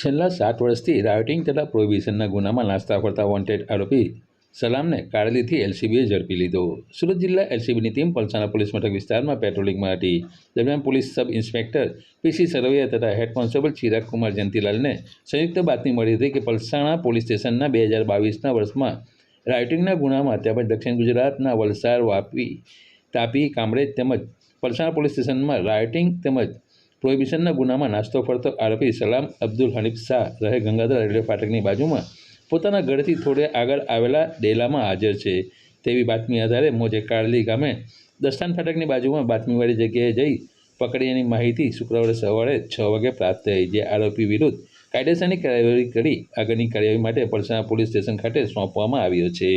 છેલ્લા સાત વર્ષથી રાયોટિંગ તથા પ્રોહિબિશનના ગુનામાં નાસ્તા ફરતા વોન્ટેડ આરોપી સલામને કારેલીથી એલસીબીએ ઝડપી લીધો. સુરત જિલ્લા એલસીબીની ટીમ પલસાણા પોલીસ મથક વિસ્તારમાં પેટ્રોલિંગમાં હતી. દરમિયાન police sub inspector P C તથા હેડ કોન્સ્ટેબલ ચિરાગ કુમાર જયંતિલાલને સંયુક્ત બાતમી મળી હતી કે પલસાણા પોલીસ સ્ટેશનના બે હજાર બાવીસના વર્ષમાં રાયોટિંગના ગુનામાં તેમજ દક્ષિણ ગુજરાતના વલસાડ, વાપી, તાપી, કામરેજ તેમજ પલસાણા પોલીસ સ્ટેશનમાં રાયોટિંગ તેમજ પ્રોહિબિશનના ગુનામાં નાસ્તો ફરતો આરોપી સલામ અબ્દુલ હનીફ શાહ રહે ગંગાધર રેલવે ફાટકની બાજુમાં. પોતાના ઘરથી થોડે આગળ આવેલા ડેલામાં હાજર છે. તેવી બાતમી આધારે મોજે કાળલી ગામે દસ્તાન ફાટકની બાજુમાં બાતમીવાળી જગ્યાએ જઈ પકડીની માહિતી શુક્રવારે સવારે છ વાગે પ્રાપ્ત થઈ, જે આરોપી વિરુદ્ધ કાયદેસરની કાર્યવાહી કરી આગળની કાર્યવાહી માટે પલસાણા પોલીસ સ્ટેશન ખાતે સોંપવામાં આવ્યો છે.